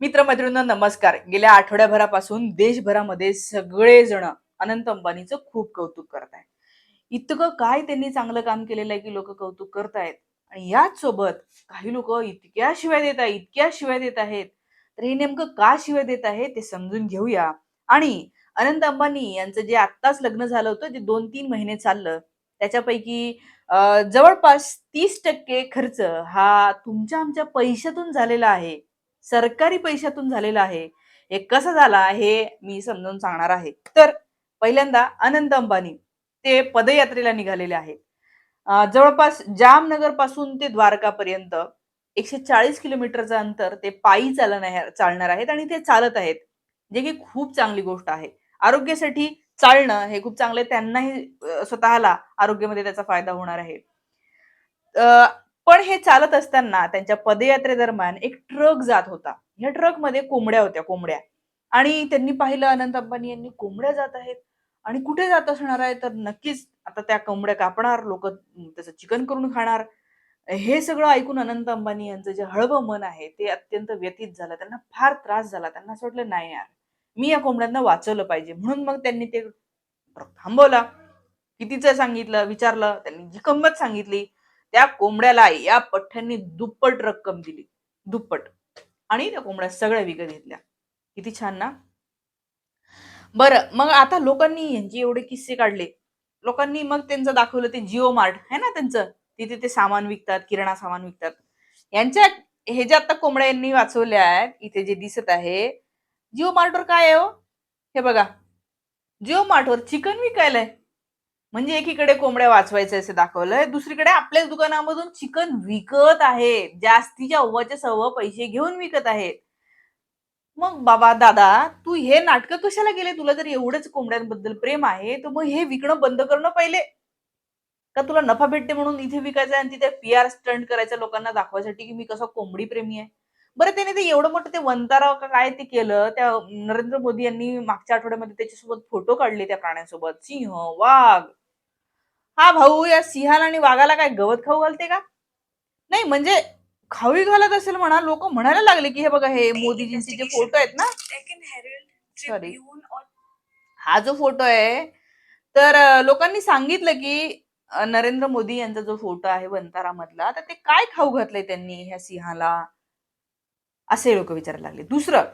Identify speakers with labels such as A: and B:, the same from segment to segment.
A: मित्रमैत्रिणींना नमस्कार. गेल्या आठवड्याभरापासून देशभरामध्ये सगळेजण अनंत अंबानीचं खूप कौतुक करत आहे इतकं काय त्यांनी चांगलं काम केलेलं आहे की लोक कौतुक करतायत आणि याच सोबत काही लोक इतक्या शिवाय देत आहेत इतक्या शिवाय देत आहेत. तर हे नेमकं का शिवाय देत आहे ते समजून घेऊया. आणि अनंत अंबानी यांचं जे आत्ताच लग्न झालं होतं जे दोन तीन महिने चाललं त्याच्यापैकी जवळपास तीस टक्के खर्च हा तुमच्या आमच्या पैशातून झालेला आहे. सरकारी पैशातून झालेला आहे. हे कसं झाला हे मी समजावून सांगणार आहे. तर पहिल्यांदा अनंत अंबानी ते पदयात्रेला निघालेले आहेत. जवळपास जामनगरपासून ते द्वारकापर्यंत एकशे चाळीस किलोमीटरचं अंतर ते पायी चालणार चालणार आहेत आणि ते चालत आहेत. जे की खूप चांगली गोष्ट आहे. आरोग्यासाठी चालणं हे खूप चांगलं आहे. त्यांनाही स्वतःला आरोग्यामध्ये त्याचा फायदा होणार आहे. अं, पण हे चालत असताना त्यांच्या पदयात्रेदरम्यान एक ट्रक जात होता. या ट्रकमध्ये कोंबड्या होत्या कोंबड्या. आणि त्यांनी पाहिलं अनंत अंबानी यांनी कोंबड्या जात आहेत. आणि कुठे जात असणार आहे? तर नक्कीच आता त्या कोंबड्या कापणार लोक त्याचं चिकन करून खाणार. हे सगळं ऐकून अनंत अंबानी यांचं जे हळवं मन आहे ते अत्यंत व्यतीत झालं. त्यांना फार त्रास झाला. त्यांना असं वाटलं नाही यार मी या कोंबड्यांना वाचवलं पाहिजे. म्हणून मग त्यांनी ते ट्रक थांबवला. कितीचं सांगितलं विचारलं. त्यांनी जी किंमत सांगितली. त्या कोंबड्याला या पठ्ठ्यांनी दुप्पट रक्कम दिली. दुप्पट. आणि त्या कोंबड्या सगळ्या विकत घेतल्या. किती छान ना? बरं मग आता लोकांनी यांचे एवढे किस्से काढले. लोकांनी मग त्यांचं दाखवलं ते जिओ मार्ट. आहे ना त्यांचं? तिथे ते सामान विकतात किराणा सामान विकतात. यांच्या हे जे आता कोंबड्या यांनी वाचवल्या आहेत इथे जे दिसत आहे जिओ मार्टवर काय आहे हो? हे बघा. जिओ मार्टवर चिकन विकायलाय. म्हणजे एकीकडे कोंबड्या वाचवायचं असे दाखवलंय दुसरीकडे आपल्याच दुकानामधून चिकन विकत आहे जास्तीच्या अव्वाच्या सव्वा पैसे घेऊन विकत आहेत. मग बाबा दादा तू हे नाटकं कशाला गेले तुला जर एवढंच कोंबड्यांबद्दल प्रेम आहे तर मग हे विकणं बंद करणं पहिले. का तुला नफा भेटते म्हणून इथे विकायचं आणि तिथे पी आर स्टंट करायचं लोकांना दाखवायसाठी की मी कसा कोंबडी प्रेमी आहे? बरं त्याने ते एवढं मोठं ते वंतारा का काय ते केलं? त्या नरेंद्र मोदी यांनी मागच्या आठवड्यामध्ये त्याच्यासोबत फोटो काढले त्या प्राण्यांसोबत. सिंह वाघ. हा भाऊ या सिंहाला आणि वाघाला काय गवत खाऊ घालते का? नाही म्हणजे खावी घालत असेल म्हणा लोक म्हणायला लागले की हे बघा हे मोदीजींचे जे फोटो आहेत ना.
B: or
A: हा जो फोटो आहे तर लोकांनी सांगितलं की नरेंद्र मोदी यांचा जो फोटो आहे वंतारामधला तर ते काय खाऊ घातलंय त्यांनी ह्या सिंहाला? असे लोक विचारायला लागले. दुसरं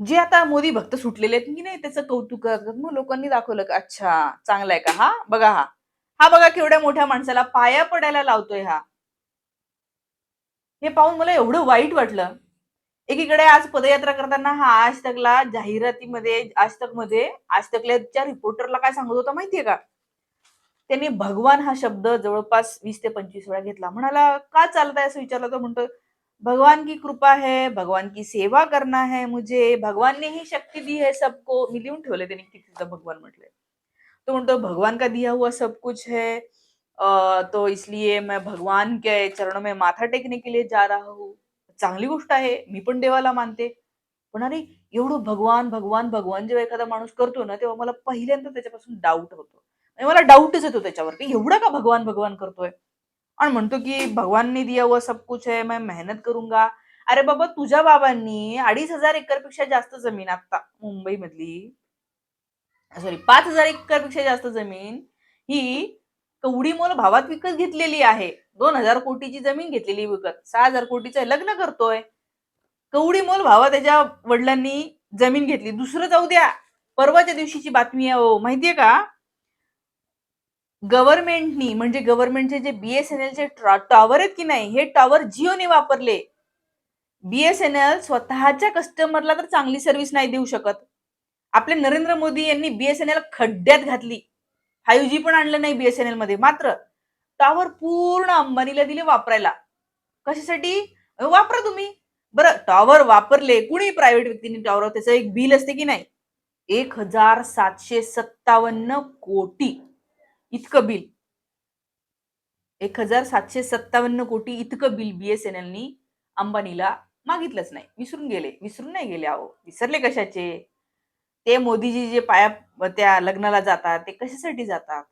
A: जे आता मोदी भक्त सुटलेले आहेत की नाही त्याचं कौतुक मग लोकांनी दाखवलं की अच्छा चांगला आहे का हा? बघा हा. हा बघा केवढ्या मोठ्या माणसाला पाया पडायला लावतोय हा. हे पाहून मला एवढं वाईट वाटलं. एकीकडे आज पदयात्रा करताना हा आज तकला जाहिरातीमध्ये आज तकमध्ये आज तकल्याच्या रिपोर्टरला काय सांगत होता माहितीये का? त्यांनी भगवान हा शब्द जवळपास वीस ते पंचवीस वेळा घेतला. म्हणाला का चालत आहे असं विचारलं तर म्हणतो भगवान की कृपा है भगवान की सेवा करना है मुझे भगवान ने ही शक्ति दी है सबको. मी लिहून ठेवले त्यांनी कितीदा भगवान म्हटलंय तो म्हणतो भगवान का दिया हुआ सब कुछ है? तो इसलिए मैं भगवान के चरणों में माथा टेकने के लिए जा रहा हूँ। चांगली गोष्ट आहे मी पण देवाला मानते. पण अरे एवढं भगवान भगवान भगवान जेव्हा एखादा माणूस करतो ना तेव्हा मला पहिल्यांदा त्याच्यापासून डाऊट होतो. आणि मला डाऊटच येतो त्याच्यावर की एवढा का भगवान भगवान करतोय? आणि म्हणतो की भगवाननी दिया हुआ सब कुछ है मैं मेहनत करूंगा. अरे बाबा तुझ्या बाबांनी अडीच हजार एकरपेक्षा जास्त जमीन आता मुंबई मधली सॉरी पाच हजार एकरपेक्षा जास्त जमीन ही कवडी मोल भावात विकत घेतलेली आहे. दोन हजार कोटीची जमीन घेतलेली विकत. सहा हजार कोटीचं लग्न करतोय. कवडी मोल भावा त्याच्या वडिलांनी जमीन घेतली. दुसरं जाऊ द्या. परवाच्या दिवशीची बातमी आहे हो. माहितीये का? गव्हर्नमेंटनी म्हणजे गव्हर्नमेंटचे जे बीएसएनएल चे टॉवर आहेत की नाही हे टॉवर जिओने वापरले. बीएसएनएल स्वतःच्या कस्टमरला तर चांगली सर्व्हिस नाही देऊ शकत. आपले नरेंद्र मोदी यांनी बीएसएनएल खड्ड्यात घातली. फायव्ह जी पण आणलं नाही बीएसएनएलमध्ये. मात्र टॉवर पूर्ण अंबानीला दिले वापरायला. कशासाठी? वापरा तुम्ही. बरं टॉवर वापरले. कुणी प्रायव्हेट व्यक्तीने टॉवर त्याचं एक बिल असते की नाही? एक हजार सातशे सत्तावन्न कोटी इतकं बिल एक हजार सातशे सत्तावन्न कोटी इतकं बिल बीएसएनएलनी अंबानीला मागितलंच नाही. विसरून गेले. विसरून नाही गेले अहो. विसरले कशाचे? ते मोदीजी जे पाया त्या लग्नाला जातात ते कशासाठी जातात?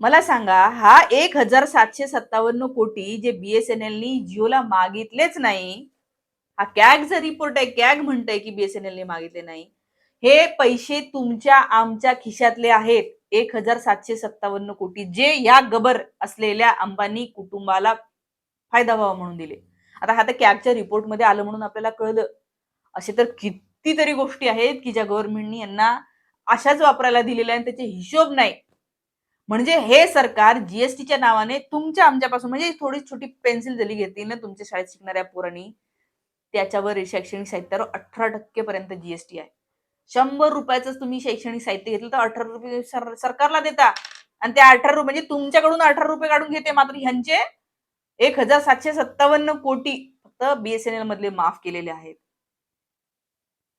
A: मला सांगा हा एक हजार सातशे सत्तावन्न कोटी जे बीएसएनएलनी जिओला मागितलेच नाही हा कॅगचा रिपोर्ट आहे कॅग म्हणतंय की बीएसएनएल ने मागितले नाही हे पैसे तुमच्या आमच्या खिशातले आहेत एक हजार सातशे सत्तावन्न कोटी जे या गबर असलेल्या अंबानी कुटुंबाला फायदा व्हावा म्हणून दिले. आता हा तर कॅगच्या रिपोर्टमध्ये आलं म्हणून आपल्याला कळलं. असे तर किती ती तरी गोष्टी आहेत की ज्या गव्हर्नमेंटनी यांना अशाच वापरायला दिलेल्या आणि त्याचे हिशोब नाही. म्हणजे हे सरकार जीएसटीच्या नावाने तुमच्या आमच्यापासून म्हणजे थोडी छोटी पेन्सिल जरी घेतली ना तुमच्या शाळेत शिकणाऱ्या पोरांनी त्याच्यावर शैक्षणिक साहित्यावर अठरा टक्के पर्यंत जीएसटी आहे. शंभर रुपयाचं तुम्ही शैक्षणिक साहित्य घेतलं तर अठरा रुपये सर- सरकारला देता. आणि त्या अठरा रुपये म्हणजे तुमच्याकडून अठरा रुपये काढून घेते मात्र ह्यांचे एक हजार सातशे सत्तावन्न कोटी फक्त बीएसएनएल मधले माफ केलेले आहेत.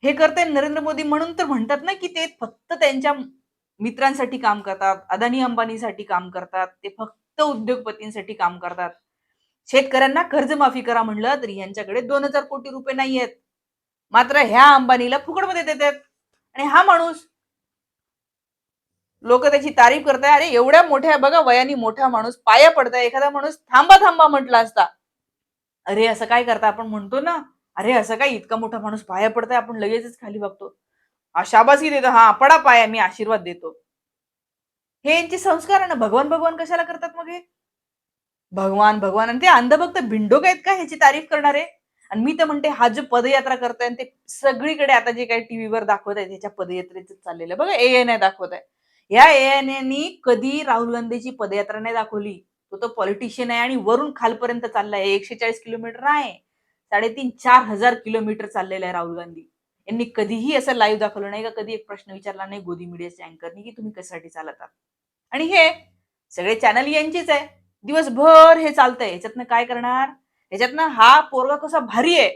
A: हे करताय नरेंद्र मोदी म्हणून तर म्हणतात ना की ते फक्त त्यांच्या मित्रांसाठी काम करतात अदानी अंबानीसाठी काम करतात ते फक्त उद्योगपतींसाठी काम करतात. शेतकऱ्यांना कर्जमाफी करा म्हणलं तरी यांच्याकडे दोन हजार कोटी रुपये नाही आहेत. मात्र ह्या अंबानीला फुकटमध्ये देतात. आणि हा माणूस लोक त्याची तारीफ करताय अरे एवढ्या मोठ्या बघा वयाने मोठा माणूस पाया पडताय. एखादा माणूस थांबा थांबा म्हटला असता. अरे असं काय करता? आपण म्हणतो ना. अरे असं काय? इतका मोठा माणूस पाया पडताय आपण लगेचच खाली बघतो. हा शाबासकी देतो. हा पडा पाया मी आशीर्वाद देतो. हे यांचे संस्कार आहे ना भगवान भगवान कशाला करतात मग हे? भगवान भगवान आणि ते अंधभक्त भिंडोक आहेत का ह्याची तारीफ करणारे? आणि मी तर म्हणते हा जो पदयात्रा करताय आणि ते सगळीकडे आता जे काही टीव्हीवर दाखवत आहे त्याच्या पदयात्रेचं चाललेलं. बघा ए एन दाखवत आहे या ए एन एनी कधी राहुल गांधीची पदयात्रा नाही दाखवली. तो तो पॉलिटिशियन आहे आणि वरून खालपर्यंत चाललाय. एकशे चाळीस किलोमीटर आहे. साडेतीन चार हजार किलोमीटर चाललेले आहे राहुल गांधी. यांनी कधीही असं लाईव्ह दाखवलं नाही का? कधी एक प्रश्न विचारला नाही गोदी मीडियाच्या अँकरनी की तुम्ही कशासाठी चालतात आणि हे सगळे चॅनल यांचेच आहे. दिवसभर हे चालतंय. याच्यातनं काय करणार? याच्यातनं हा पोरगा कसा भारी आहे?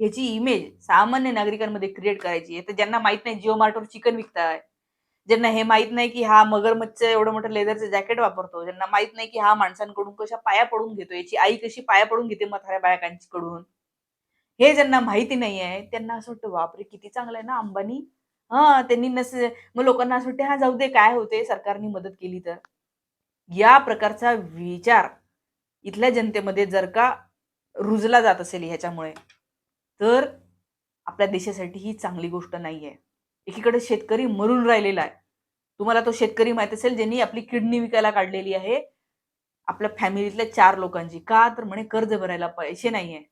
A: याची इमेज सामान्य नागरिकांमध्ये क्रिएट करायची आहे. तर ज्यांना माहीत नाही जिओ मार्टवर चिकन विकताय ज्यांना हे माहीत नाही की हा मगरमच्छचं एवढं मोठं लेदरचं जॅकेट वापरतो ज्यांना माहीत नाही की हा माणसांकडून कशा पाया पडून घेतो याची आई कशी पाया पडून घेते म्हाताऱ्या बायकांकडून? हे ज्यांना माहिती नाही आहे त्यांना असं वाटतं बापरे किती चांगलं आहे ना अंबानी. हा त्यांनी नस मग लोकांना असं वाटतं हा जाऊ दे काय होते सरकारने मदत केली तर. या प्रकारचा विचार इथल्या जनतेमध्ये जर का रुजला जात असेल ह्याच्यामुळे तर आपल्या देशासाठी ही चांगली गोष्ट नाहीये. एकीकडे शेतकरी मरून राहिलेला आहे. तुम्हाला तो शेतकरी माहीत असेल ज्यांनी आपली किडनी विकायला काढलेली आहे आपल्या फॅमिलीतल्या चार लोकांची. का तर म्हणे कर्ज भरायला पैसे नाहीये.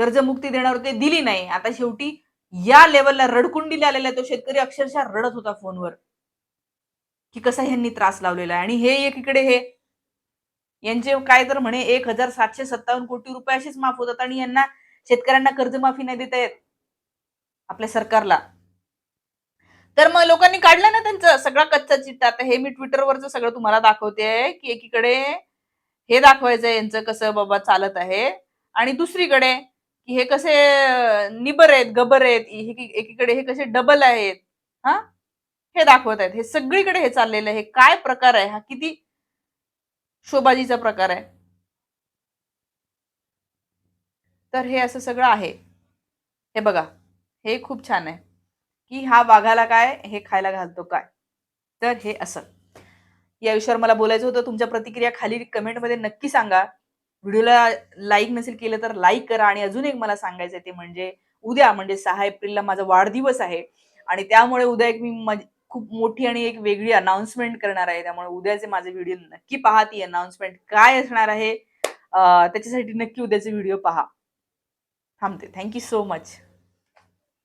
A: कर्जमुक्ती देणार होते दिली नाही. आता शेवटी या लेवलला रडकुंडीला आलेला आहे तो शेतकरी अक्षरशः रडत होता फोनवर की कसा ह्यांनी त्रास लावलेला आहे. आणि हे एकीकडे हे यांचे काय तर म्हणे एक हजार सातशे सत्तावन्न कोटी रुपये असेच माफ होतात आणि यांना शेतकऱ्यांना कर्जमाफी नाही देता येत आपल्या सरकारला. तर मग लोकांनी काढलं ना त्यांचं सगळा कच्चा चिट्टा. आता हे मी ट्विटरवरच सगळं तुम्हाला दाखवते की एकीकडे हे दाखवायचं यांचं कसं बाबा चालत आहे. आणि दुसरीकडे की हे कसे निबर आहेत गबर आहेत एकीकडे हे कसे डबल आहेत हा? हे दाखवत आहेत हे सगळीकडे हे चाललेलं आहे. हे काय प्रकार आहे? हा किती शोभाजीचा प्रकार आहे. तर हे असं सगळं आहे. हे बघा. हे खूप छान आहे. की हा वाघाला काय हे खायला घालतो काय? तर हे असं. या विषयावर मला बोलायचं होतं. तुमच्या प्रतिक्रिया खाली कमेंटमध्ये नक्की सांगा. व्हिडिओला लाईक नसेल केलं तर लाईक करा. आणि अजून एक मला सांगायचं आहे ते म्हणजे उद्या म्हणजे सहा एप्रिलला माझा वाढदिवस आहे. आणि त्यामुळे उद्या एक मी खूप मोठी आणि एक वेगळी अनाउन्समेंट करणार आहे. त्यामुळे उद्याचे माझे व्हिडिओ नक्की पहा. ती अनाउन्समेंट काय असणार आहे? त्याच्यासाठी नक्की उद्याचे व्हिडिओ पहा. थांबते. Thank you so much